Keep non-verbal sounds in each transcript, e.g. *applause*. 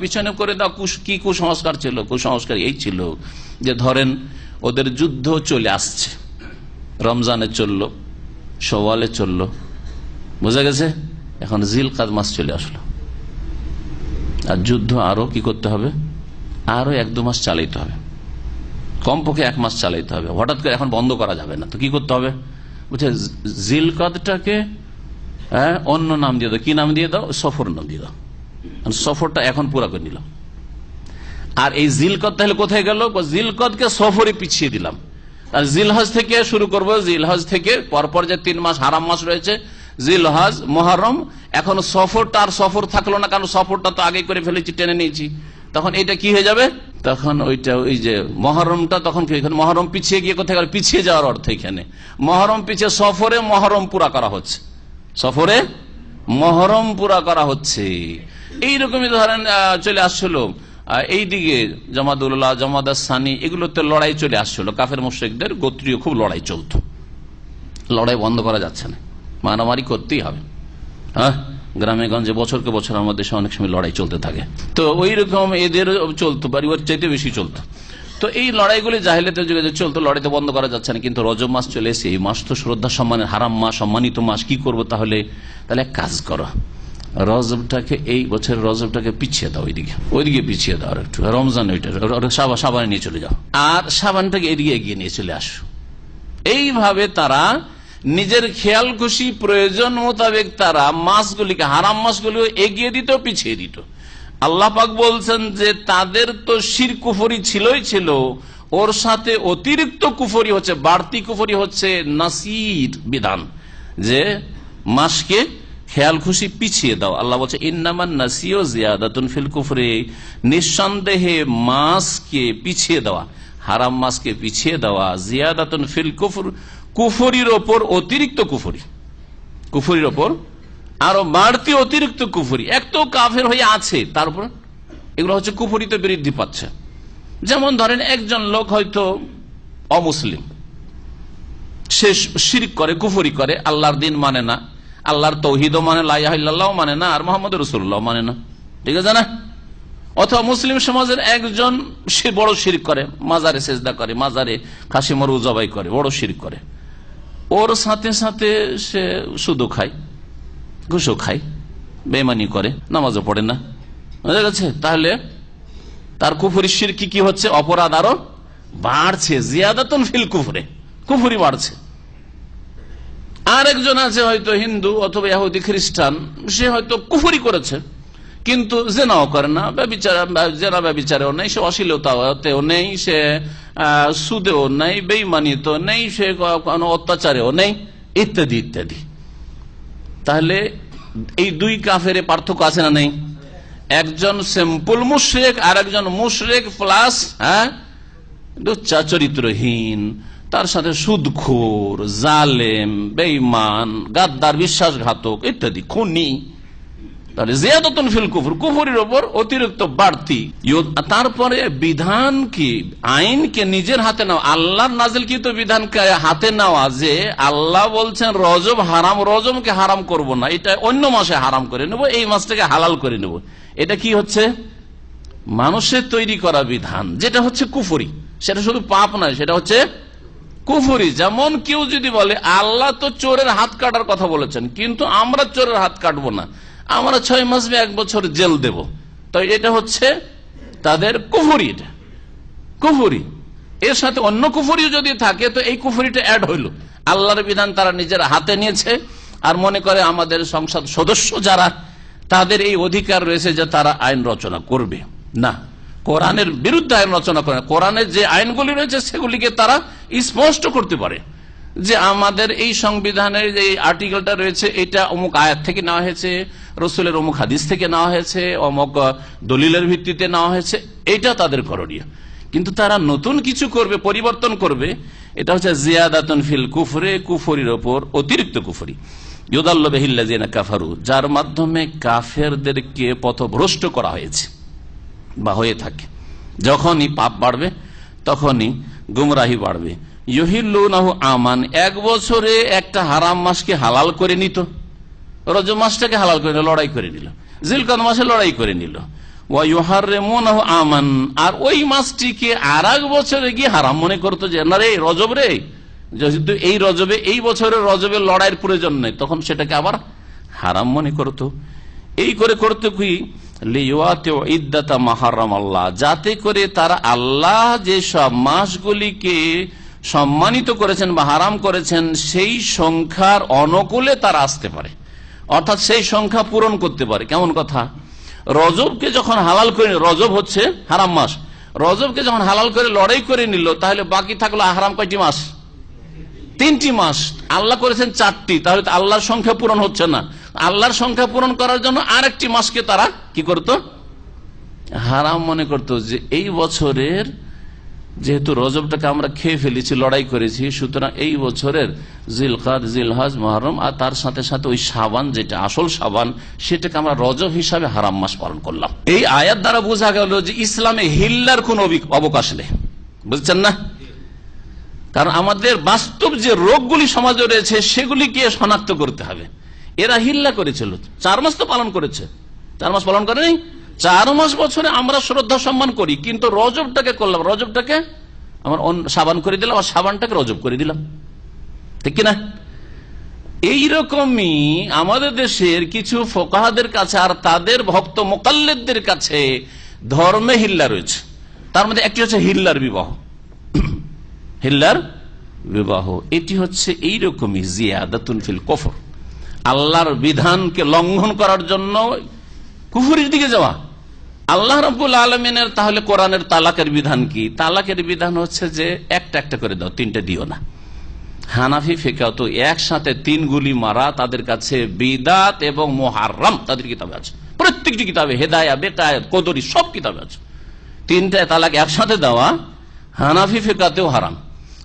পিছনে করে দাও কি কুসংস্কার ছিল? কুসংস্কার এই ছিল যে ধরেন ওদের যুদ্ধ চলে আসছে। রমজানে চলল সওয়ালে চলল। বোঝা গেছে? এখন জিল কাদ মাস চলে আসলো। আর যুদ্ধ আরও কি করতে হবে? আরও এক দু মাস চালাইতে হবে। কমপক্ষে এক মাস চালাইতে হবে। হঠাৎ করে এখন বন্ধ করা যাবে না। তো কি করতে হবে? বুঝছে জিলকদটাকে হ্যাঁ অন্য নাম দিয়ে দাও। কি নাম দিয়ে দাও? সফর নাম দিয়ে দাও। সফরটা এখন পুরা করে নিলাম। আর এই জিলকদ তাহলে কোথায় গেল? জিলকদকে সফরে পিছিয়ে দিলাম। আর জিলহজ থেকে শুরু করব। জিলহজ থেকে পরপর যে তিন মাস হারাম মাস রয়েছে, জিলহজ, মহরম, এখন সফরটা আর সফর থাকল না, কারণ সফরটা তো আগে করে ফেলেছি, টেনে নিয়েছি। তখন এটা কি হয়ে যাবে? তখন ওইটা ওই যে মহরমটা, তখন কি মহরম পিছিয়ে গিয়ে কোথায় গেল? পিছিয়ে যাওয়ার অর্থ এখানে। মহরম পিছিয়ে সফরে মহরম পুরা করা হচ্ছে। সফরে মহরম পুরা করা হচ্ছে। এইরকমই ধরেন চলে আসছিল এইদিকে জামাদুল্লাহ জামাদ সানি এগুলোতে লড়াই চলে আসছিল কাফের মুশ্রিকদের গোত্রীয় খুব লড়াই চলত। লড়াই বন্ধ করা যাচ্ছে না। মারামারি করতেই হবে। হ্যাঁ? গ্রামে গঞ্জে বছরকে বছর আমাদের দেশে অনেক সময় লড়াই চলতে থাকে। তো ওই রকম এদের চলতো ওর চাইতে বেশি চলতো। তো এই লড়াইগুলি জাহিলিয়াতের যুগে যে চলতো লড়াইতে বন্ধ করা যাচ্ছে না। কিন্তু রজব মাস চলে এসে, এই মাস তো শ্রদ্ধা সম্মানের হারাম মাস সম্মানিত মাস, কি করব তাহলে? তাহলে কাজ করো। রজবটাকে এই বছরের রজবটাকে পিছিয়ে দাও ওইদিকে ওইদিকে পিছিয়ে দাও আর একটু। রমজান ওইটা। সাবা সাবানে নিয়ে চলে যাও। আর সাবানটাকে এদিকে এগিয়ে নিয়ে চলে আসো। এইভাবে তারা নিজের খেয়াল খুশি প্রয়োজন মোতাবেক তারা মাসগুলিকে হারাম মাসগুলি এগিয়ে দিত, পিছিয়ে দিত। আল্লাহ পাক বলছেন যে তাদের তো শির কুফরি ছিলই ছিল। ওর সাথে অতিরিক্ত কুফরি হচ্ছে, বাড়তি কুফরি হচ্ছে নাসির বিধান। যে মাসকে খেয়াল খুশি পিছিয়ে দাও। আল্লাহ বলছে, ইন্নামান নাসিও জিয়াদাতুন নিঃসন্দেহে মাসকে পিছিয়ে দেওয়া, হারাম মাসকে পিছিয়ে দেওয়া জিয়াদাতুন ফিল কুফর, কুফরির ওপর অতিরিক্ত কুফরি। কুফরির ওপর, আরও বাড়তি অতিরিক্ত কুফরি। এক তো কাফের হয়ে আছে, তারপর এগুলো হচ্ছে কুফরিতে বৃদ্ধি পাচ্ছে। যেমন ধরেন, একজন লোক হয়তো অমুসলিম, সে শিরিক করে, কুফরি করে, আল্লাহর দিন মানে না। আল্লাহর তৌহিদও মানে লাইল্লাহ মানে না, আর মোহাম্মদ রসুল্লাহ মানে না। ঠিক আছে না? অথবা মুসলিম সমাজের একজন বড় শিরিক করে, মাজারে সেজদা করে, মাজারে খাসি মরু জবাই করে, বড় শিরিক করে। ওর সাথে সাথে সে শুধু খায়, ঘুষও খায় বেমানি করে, নামাজও পড়ে না। বুঝা গেছে? তাহলে তার কুফুরি শিরকি কি হচ্ছে? অপরাধ আরও বাড়ছে, জিয়াদাতন ফিল কুফুরে। কুফুরি বাড়ছে। আর একজন আছে হয়তো হিন্দু অথবা ইহুদি খ্রিস্টান, সে হয়তো কুফুরি করেছে, কিন্তু জেনাও করে না জেনা ব্যবচারেও নেই, সে অশ্লীলতাতেও নেই, সে সুদেও নেই বেইমানিতেও নেই, সে কোনো অত্যাচারেও নেই, ইত্যাদি ইত্যাদি। তাহলে এই দুই কাফের পার্থক্য আছে না নেই? একজন সিম্পল মুশরেক আর একজন মুশরেক, প্লাস হ্যাঁ চরিত্রহীন। তার সাথে সুদখোর, জালেম বেইমান গাদ্দার, বিশ্বাসঘাতক ইত্যাদি, খুনি। ফিল কুফর ওপর অতিরিক্ত বাড়তি তারপরে বিধান কি? আইনকে নিজের হাতে নেওয়া আল্লাহর নাজিল কি তো বিধানকে হাতে নেওয়া যে আল্লাহ বলছেন, রজব হারাম রজমকে হারাম করব না। এটা অন্য মাসে হারাম করে নেব, এই মাসটাকে হালাল করে নেব। এটা কি হচ্ছে? মানুষের তৈরি করা বিধান, যেটা হচ্ছে কুফরি। সেটা শুধু পাপ নয়, সেটা হচ্ছে কুফরি, যেমন কেউ যদি বলে, আল্লাহ তো চোরের হাত কাটার কথা বলেছেন, কিন্তু আমরা চোরের হাত কাটবো না। আমরা ছয় মাস এক বছর জেল দেব। তো এটা হচ্ছে তাদের কুফরি এটা। কুফরি। এর সাথে অন্য কুফরিও যদি থাকে, তো এই কুফুরিটা অ্যাড হইল। আল্লাহর বিধান তারা নিজের হাতে নিয়েছে, আর মনে করে আমাদের সংসদ সদস্য যারা, তাদের এই অধিকার রয়েছে যে তারা আইন রচনা করবে। না। কোরআনের বিরুদ্ধে আইন রচনা করে। কোরআনের যে আইনগুলি রয়েছে, সেগুলিকে তারা স্পষ্ট করতে পারে যে আমাদের এই সংবিধানের যে আর্টিকেলটা রয়েছে, এটা অমুক আয়াত থেকে নেওয়া হয়েছে, রসুলের অমুক হাদিস থেকে নেওয়া হয়েছে, অমুক দলিলের ভিত্তিতে নেওয়া হয়েছে, এটা তাদের করণীয়। কিন্তু তারা নতুন কিছু করবে, পরিবর্তন করবে, এটা হচ্ছে জিয়াদাতন ফিল কুফরে, কুফরির ওপর অতিরিক্ত কুফরি। ইউদাল্লাহিল্লা কাফারু, যার মাধ্যমে কাফেরদেরকে পথভ্রষ্ট করা হয়েছে। বা হয়ে থাকে। যখনই পাপ বাড়বে, তখনই গুমরাহি বাড়বে। আমান, এক বছরে একটা হারাম মাসকে হালাল করে নিত। রজ মাসটাকে হালাল করে লড়াই করে নিল। জিলকান মাসে লড়াই করে নিল। আমান, আর ওই মাসটিকে আর বছরে গিয়ে হারাম মনে করতো যে, না রে, রজব রে। যেহেতু এই রজবে, এই বছরের রজবে লড়াইয়ের প্রয়োজন নেই, তখন সেটাকে আবার হারাম মনে করতো। এই করে করতে কি মাহারাম আল্লাহ যাতে করে তারা আল্লাহ যে সব মাসগুলিকে সম্মানিত করেছেন বা হারাম করেছেন, সেই সংখ্যার অনুকূলে তারা আসতে পারে। অর্থাৎ সেই সংখ্যা পূরণ করতে পারে। কেমন কথা? রজবকে যখন হালাল করে রজব হচ্ছে হারাম মাস। রজবকে যখন হালাল করে, লড়াই করে নিল, তাহলে বাকি থাকল হারাম কয়টি মাস? তিনটি মাস। আল্লাহ করেছেন চারটি, তাহলে আল্লাহর সংখ্যা পূরণ হচ্ছে না। আল্লাহর সংখ্যা পূরণ করার জন্য আরেকটি মাসকে তারা কি করত? হারাম মনে করত যে এই বছরের যেহেতু রজবটাকে আমরা খেয়ে ফেলেছি, লড়াই করেছি, সুতরাং এই বছরের জিলকাদ, জিলহাজ, মহরম আর তার সাথে সাথে ওই সাবান যেটা, আসল সাবান সেটাকে আমরা রজব হিসাবে হারাম মাস পালন করলাম। এই আয়াত দ্বারা বোঝা গেল যে ইসলামে হিল্লার কোন অবকাশ নেই। বুঝছেন না? কারণ আমাদের বাস্তব যে রোগগুলি সমাজে রয়েছে, সেগুলিকে শনাক্ত করতে হবে। এরা হিল্লা করেছিল। চার মাস তো পালন করেছে। চার মাস পালন করেনি? চার মাস বছরে আমরা শ্রদ্ধা সম্মান করি, কিন্তু রজবটাকে করলাম। রজবটাকে আমার সাবান করে দিলাম, আর সাবানটাকে রজব করে দিলাম। ঠিক কিনা? এইরকমই আমাদের দেশের কিছু ফোকাহাদের কাছে আর তাদের ভক্ত মোকাল্লেদের কাছে ধর্মে হিল্লা রয়েছে। তার মধ্যে একটি হচ্ছে হিল্লার বিবাহ। *clears throat* হিল্লার বিবাহ। এটি হচ্ছে এইরকমই জিয়া জিয়াদাতুন ফিল কফর। আল্লাহর বিধানকে লঙ্ঘন করার জন্য কুফুরির দিকে যাওয়া। আল্লাহ রব্বুল আলমিনের তাহলে কোরআনের তালাকের বিধান কি? তালাকের বিধান হচ্ছে যে একটা একটা করে দাও, তিনটা দিও না। হানাফি ফেকা তো একসাথে তিন গুলি মারা তাদের কাছে বিদাত এবং মোহারাম তাদের কিতাবে আছে। প্রত্যেকটি কিতাবে হেদায়া, বেকায়ত, কদরি সব কিতাবে আছে। তিনটা তালাক একসাথে দেওয়া, হানাফি ফেকাতেও হারাম।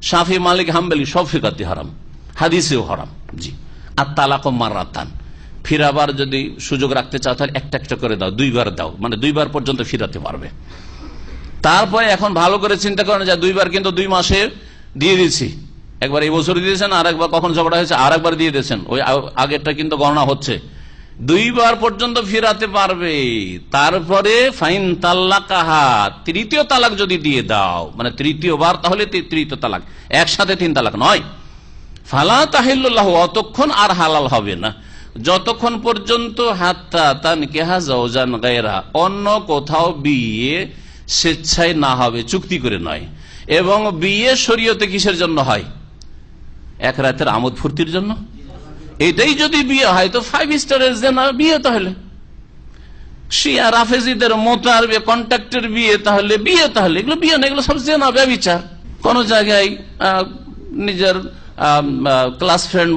শাফি, মালিক, হাম্বেলি সব ফেকাতে হারাম। হাদিসেও হারাম। জি। আর তালাক মারাতান। ফিরাবার যদি সুযোগ রাখতে চাও, তাহলে একটা একটা করে দাও, দুইবার দাও। মানে দুইবার পর্যন্ত ফিরাতে পারবে। তারপরে এখন ভালো করে চিন্তা করেন যে দুইবার কিন্তু দুই মাসে দিয়ে দিচ্ছি একবার এই বছর দিয়েছেন, আর একবার কখন ঝগড়া হয়েছে, আর একবার দিয়ে দিয়েছেন। ওই আগেরটা কিন্তু গণনা হচ্ছে। দুইবার পর্যন্ত ফিরাতে পারবে। তারপরে ফাইন তাল্লাক তৃতীয় তালাক যদি দিয়ে দাও মানে তৃতীয়বার, তাহলে তৃতীয় তালাক। একসাথে তিন তালাক নয়। ফালা তাহিল্লাহ অতক্ষণ আর হালাল হবে না। যতক্ষণ পর্যন্ত হাত্তা তান কেহা জৌজান গায়রা, অন্য কোথাও বিয়ে স্বেচ্ছায় না হবে, চুক্তি করে নয়। এবং বিয়ে শরীয়তে কিসের জন্য হয়? এক রাতের আমোদ ফুর্তির জন্য। এটাই যদি বিয়ে হয়, তো ফাইভ স্টারের জেনা বিয়ে তাহলে। শিয়া, রাফেজিদের, মোতার কন্ট্রাক্টের বিয়ে তাহলে বিয়ে তাহলে, এগুলো বিয়ে না, এগুলো সব জেনা, ব্যবচার। কোন জায়গায় নিজের ক্লাস ফ্রেন্ড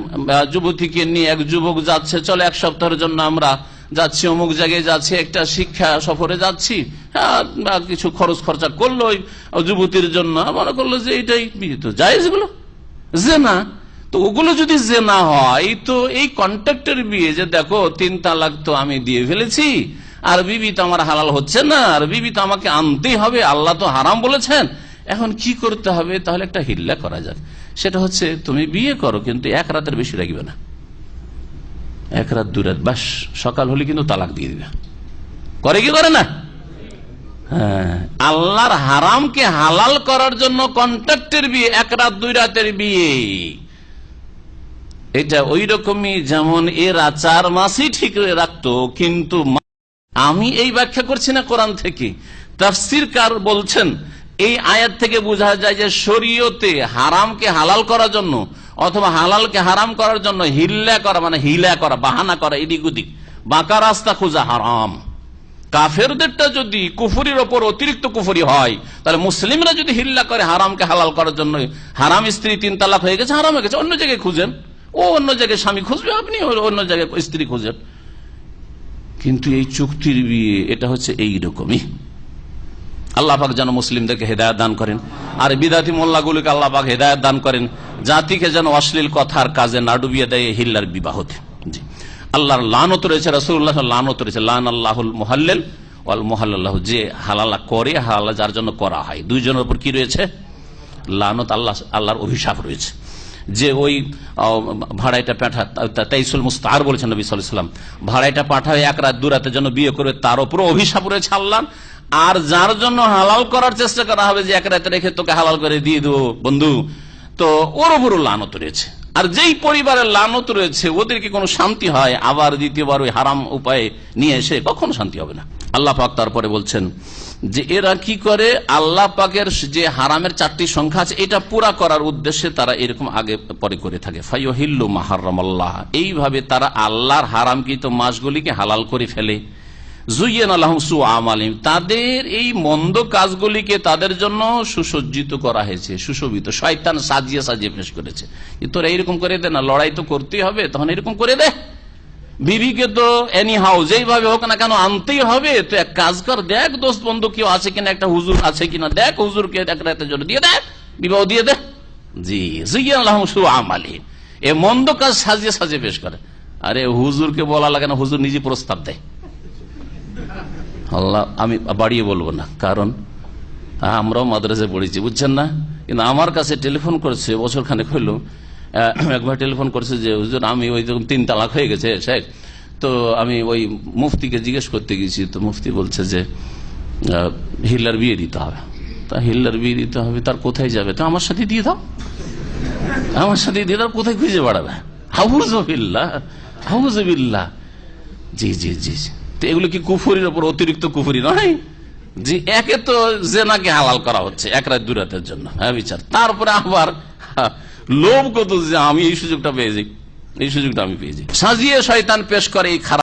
যুবতীকে নিয়ে এক যুবক যাচ্ছে, চলে এক সপ্তাহের জন্য আমরা যাচ্ছি, অমুক জায়গায় যাচ্ছি, একটা শিক্ষা সফরে যাচ্ছি। হ্যাঁ কিছু খরচ খরচা করল যুবতীর জন্য। মনে করল যে এটাই তো যায় যে না তো ওগুলো যদি যে না হয়, তো এই কন্ট্রাক্টের বিয়ে যে দেখো, তিন তালাক তো আমি দিয়ে ফেলেছি। আর বিবি তো আমার হালাল হচ্ছে না, আর বিবি তো আমাকে আনতেই হবে, আল্লাহ তো হারাম বলেছেন। এখন কি করতে হবে? তাহলে একটা হিল্লা করা যাক। সেটা হচ্ছে তুমি বিয়ে করো, কিন্তু এক রাতের বেশি রাখবে না। এক রাত, দু রাত, বাস, সকাল হলে কিন্তু তালাক দিয়ে দিবে। করে কি করে না? হ্যাঁ। আল্লাহর হারামকে হালাল করার জন্য কন্ট্রাক্টের বিয়ে, এক রাত, দুই রাতের বিয়ে। এটা ওই রকমই যেমন এরা চার মাসই ঠিক রাখতো, কিন্তু আমি এই ব্যাখ্যা করছি না কোরআন থেকে। তাফসির কার বলছেন এই আয়াত থেকে বোঝা যায় যে শরীয়তে হারামকে হালাল করার জন্য অথবা হালালকে হারাম করার জন্য হিল্লা করা মানে হিলা করা, বাহানা করা, এদিক ওদিক। বাঁকা রাস্তা খোঁজা হারাম। কাফেরদেরটা যদি কুফুরির ওপর অতিরিক্ত কুফুরি হয়, তাহলে মুসলিমরা যদি হিল্লা করে হারামকে হালাল করার জন্য, হারাম স্ত্রী তিন তালাক হয়ে গেছে, হারাম হয়ে গেছে, অন্য জায়গায় খুঁজেন। ও অন্য জায়গায় স্বামী খুঁজবে, আপনি অন্য জায়গায় স্ত্রী খুঁজেন। কিন্তু এই চুক্তির বিয়ে, এটা হচ্ছে এই রকমই আল্লাহ পাক যেন মুসলিমদেরকে হেদায়ত দান করেন। আর বিদাতি মোল্লাগুলিকে আল্লাহ পাক হেদায়ত দান করেন, জাতিকে যেন অশ্লীল কথার কাজে না ডুবিয়ে দেয় হিল্লার বিবাহতে। জি। আল্লাহর লানত রয়েছে রসুল্লাহ লানত রয়েছে লান আল্লাহুল মোহাল্লেল ওয়াল মোহাল্লাহ যে হালালা করে, হালালা যার জন্য করা হয়। দুইজনের উপর কি রয়েছে? লানত আল্লাহ, আল্লাহর অভিশাপ রয়েছে। যে ওই ভাড়াইটা পাঠা তাইসুল মুস্তার বলেছেন নবী সাল্লাম ভাড়াইটা পাঠায় এক রাত, দু রাতের জন্য বিয়ে করবে তার উপর অভিশাপ রয়েছে আল্লাহ আর যার জন্য হালাল করার চেষ্টা করা হবে যে এক রাতে রেখে তোকে হালাল করে দিয়ে দেবো, বন্ধু, তো ওর উপরও লানত রয়েছে। আর যেই পরিবারের লানত রয়েছে ওদেরকে কোনো শান্তি হয়? আবার দ্বিতীয়বার ওই হারাম উপায়ে নিয়ে এসে কখনো শান্তি হবে না। আল্লাহ পাক তারপরে বলছেন যে, এরা কি করে? আল্লাহ পাকের যে হারামের চারটি সংখ্যা আছে, এটা পুরা করার উদ্দেশ্যে তারা এরকম আগে পরে করে থাকে। ফাইহিল্লু মাহারাম আল্লাহ এইভাবে তারা আল্লাহর হারামকৃত মাসগুলিকে হালাল করে ফেলে। তাদের এই মন্দ কাজগুলিকে তাদের জন্য সুসজ্জিত করা হয়েছে, সুশোভিত। শয়তান সাজিয়ে সাজিয়ে পেশ করেছে। তোরা এইরকম করে দে না, লড়াই তো করতেই হবে, তখন এরকম করে দে। বিবিকে তো এনি হাউ যেইভাবে হোক না কেন আনতেই হবে। তো এক কাজ কর, দেখ দোস্ত বন্ধু কেউ আছে কিনা, একটা হুজুর আছে কিনা, দেখ দিয়ে দেখ বিবাহ দিয়ে জি এ মন্দ কাজ সাজিয়ে সাজিয়ে পেশ করে। আরে হুজুরকে বলা লাগে না, হুজুর নিজে প্রস্তাব দেয়। আল্লাহ, আমি বাড়িয়ে বলব না। কারণ আমরাও মাদ্রাসায় পড়েছি, বুঝছেন না? কিন্তু আমার কাছে টেলিফোন করেছে বছর খানেক হইল একবার টেলিফোন করেছে যে, হুজুর, আমি ওই যখন তিন তালাক হয়ে গেছে, শেখ, তো আমি ওই মুফতিকে জিজ্ঞেস করতে গেছি, তো মুফতি বলছে যে হিল্লার বিয়ে দিতে হবে। তা হিল্লার বিয়ে দিতে হবে, তার কোথায় যাবে? তো আমার সাথে দিয়ে দাও। আমার সাথে দিয়ে দাও, কোথায় খুঁজে বাড়াবে? হাউজবিল্লা হাউজবিল্লা জি জি জি জি। তো এগুলো কি কুফুরির উপর অতিরিক্ত কুফুরি নয়? জি, একে তো জেনাকে হালাল করা হচ্ছে, এক রাত, দু রাতের জন্য। হ্যাঁ বিচার। তারপরে আবার লোভ কত যে আমি এই সুযোগটা পেয়েছি এই সুযোগটা আমি পেয়েছি সাজিয়ে শয়তান পেশ করে এই খারাপ